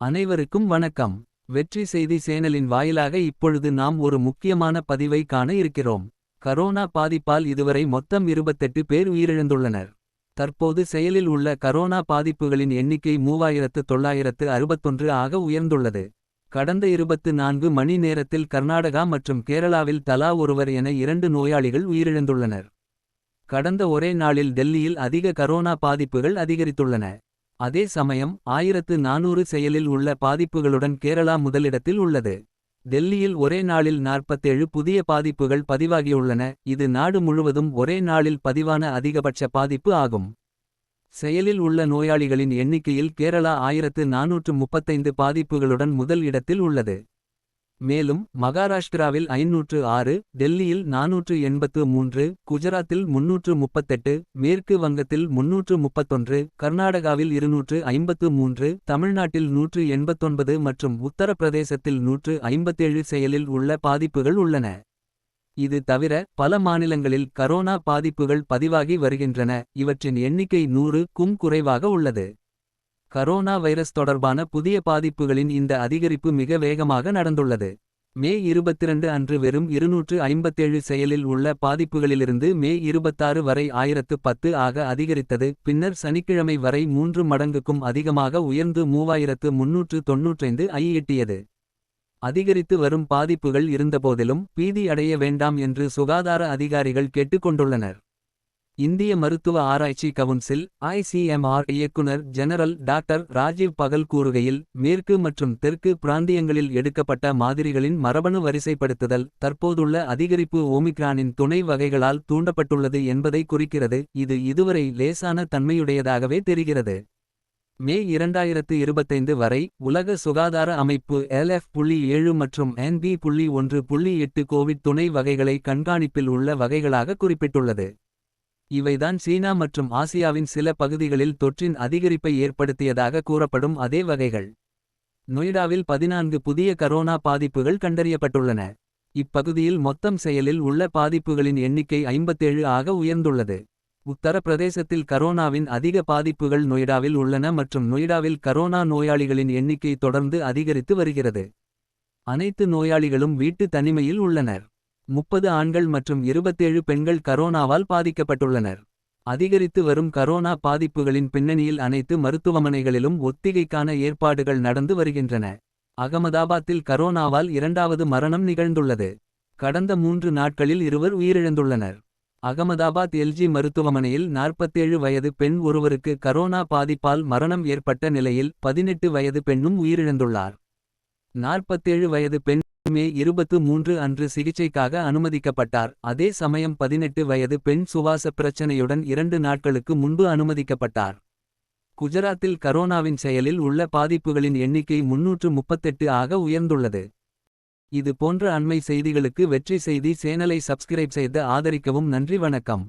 அனைவருக்கும் வணக்கம். வெற்றி செய்தி சேனலின் வாயிலாக இப்பொழுது நாம் ஒரு முக்கியமான பதிவை காண இருக்கிறோம். கரோனா பாதிப்பால் இதுவரை மொத்தம் 28 பேர் உயிரிழந்துள்ளனர். தற்போது செயலில் உள்ள கரோனா பாதிப்புகளின் எண்ணிக்கை மூவாயிரத்து தொள்ளாயிரத்து அறுபத்தொன்று ஆக உயர்ந்துள்ளது. கடந்த இருபத்து நான்கு மணி நேரத்தில் கர்நாடகா மற்றும் கேரளாவில் தலா ஒருவர் என இரண்டு நோயாளிகள் உயிரிழந்துள்ளனர். கடந்த ஒரே நாளில் டெல்லியில் அதிக கரோனா பாதிப்புகள் அதிகரித்துள்ளன. அதே சமயம் ஆயிரத்து நானூறு செயலில் உள்ள பாதிப்புகளுடன் கேரளா முதலிடத்தில் உள்ளது. டெல்லியில் ஒரே நாளில் 47 புதிய பாதிப்புகள் பதிவாகியுள்ளன. இது நாடு முழுவதும் ஒரே நாளில் பதிவான அதிகபட்ச பாதிப்பு ஆகும். செயலில் உள்ள நோயாளிகளின் எண்ணிக்கையில் கேரளா ஆயிரத்து நானூற்று முப்பத்தைந்து பாதிப்புகளுடன் முதல் இடத்தில் உள்ளது. மேலும் மகாராஷ்டிராவில் ஐநூற்று ஆறு டெல்லியில் நானூற்று எண்பத்து மூன்று குஜராத்தில் முன்னூற்று முப்பத்தெட்டு மேற்கு வங்கத்தில் முன்னூற்று முப்பத்தொன்று கர்நாடகாவில் இருநூற்று ஐம்பத்து மூன்று தமிழ்நாட்டில் நூற்று எண்பத்தொன்பது மற்றும் உத்தரப்பிரதேசத்தில் நூற்று ஐம்பத்தேழு செயலில் உள்ள பாதிப்புகள் உள்ளன. இது தவிர பல மாநிலங்களில் கரோனா பாதிப்புகள் பதிவாகி வருகின்றன. இவற்றின் எண்ணிக்கை நூறு க்கும் குறைவாக உள்ளது. கரோனா வைரஸ் தொடர்பான புதிய பாதிப்புகளின் இந்த அதிகரிப்பு மிக வேகமாக நடந்துள்ளது. மே 22 அன்று வெறும் இருநூற்று ஐம்பத்தேழு செயலில் உள்ள பாதிப்புகளிலிருந்து மே 26 வரை ஆயிரத்து பத்து ஆக அதிகரித்தது. பின்னர் சனிக்கிழமை வரை மூன்று மடங்குக்கும் அதிகமாக உயர்ந்து மூவாயிரத்து முன்னூற்று தொன்னூற்றைந்து ஐ எட்டியது. அதிகரித்து வரும் பாதிப்புகள் இருந்தபோதிலும் பீதி அடைய வேண்டாம் என்று சுகாதார அதிகாரிகள் கேட்டுக்கொண்டுள்ளனர். இந்திய மருத்துவ ஆராய்ச்சி கவுன்சில் ஐசிஎம்ஆர் இயக்குனர் ஜெனரல் டாக்டர் ராஜீவ் பகல் கூறுகையில் மேற்கு மற்றும் தெற்கு பிராந்தியங்களில் எடுக்கப்பட்ட மாதிரிகளின் மரபணு வரிசைப்படுத்துதல் தற்போதுள்ள அதிகரிப்பு ஓமிக்ரானின் துணை வகைகளால் தூண்டப்பட்டுள்ளது என்பதை குறிக்கிறது. இது இதுவரை லேசான தன்மையுடையதாகவே தெரிகிறது. மே இரண்டாயிரத்து இருபத்தைந்து வரை உலக சுகாதார அமைப்பு எல்எஃப் புள்ளி ஏழு மற்றும் என்பி புள்ளி ஒன்று புள்ளி எட்டு கோவிட் துணை வகைகளை கண்காணிப்பில் உள்ள வகைகளாக குறிப்பிட்டுள்ளது. இவைதான் சீனா மற்றும் ஆசியாவின் சில பகுதிகளில் தொற்றின் அதிகரிப்பை ஏற்படுத்தியதாக கூறப்படும் அதே வகைகள். நொய்டாவில் பதினான்கு புதிய கரோனா பாதிப்புகள் கண்டறியப்பட்டுள்ளன. இப்பகுதியில் மொத்தம் செயலில் உள்ள பாதிப்புகளின் எண்ணிக்கை ஐம்பத்தேழு ஆக உயர்ந்துள்ளது. உத்தரப்பிரதேசத்தில் கரோனாவின் அதிக பாதிப்புகள் நொய்டாவில் உள்ளன மற்றும் நொய்டாவில் கரோனா நோயாளிகளின் எண்ணிக்கை தொடர்ந்து அதிகரித்து வருகிறது. அனைத்து நோயாளிகளும் வீட்டு தனிமையில் உள்ளனர். முப்பது ஆண்கள் மற்றும் இருபத்தேழு பெண்கள் கரோனாவால் பாதிக்கப்பட்டுள்ளனர். அதிகரித்து வரும் கரோனா பாதிப்புகளின் பின்னணியில் அனைத்து மருத்துவமனைகளிலும் ஒத்திகைக்கான ஏற்பாடுகள் நடந்து வருகின்றன. அகமதாபாத்தில் கரோனாவால் இரண்டாவது மரணம் நிகழ்ந்துள்ளது. கடந்த மூன்று நாட்களில் இருவர் உயிரிழந்துள்ளனர். அகமதாபாத் எல்ஜி மருத்துவமனையில் 47 வயது பெண் ஒருவருக்கு கரோனா பாதிப்பால் மரணம் ஏற்பட்ட நிலையில் பதினெட்டு வயது பெண்ணும் உயிரிழந்துள்ளார். 47 வயது பெண் மே இருபத்து மூன்று அன்று சிகிச்சைக்காக அனுமதிக்கப்பட்டார். அதே சமயம் பதினெட்டு வயது பெண் சுவாச பிரச்சனையுடன் இரண்டு நாட்களுக்கு முன்பு அனுமதிக்கப்பட்டார். குஜராத்தில் கரோனாவின் செயலில் உள்ள பாதிப்புகளின் எண்ணிக்கை முன்னூற்று முப்பத்தெட்டு ஆக உயர்ந்துள்ளது. இது போன்ற அண்மை செய்திகளுக்கு வெற்றி செய்தி சேனலை சப்ஸ்கிரைப் செய்து ஆதரிக்கவும் நன்றி வணக்கம்.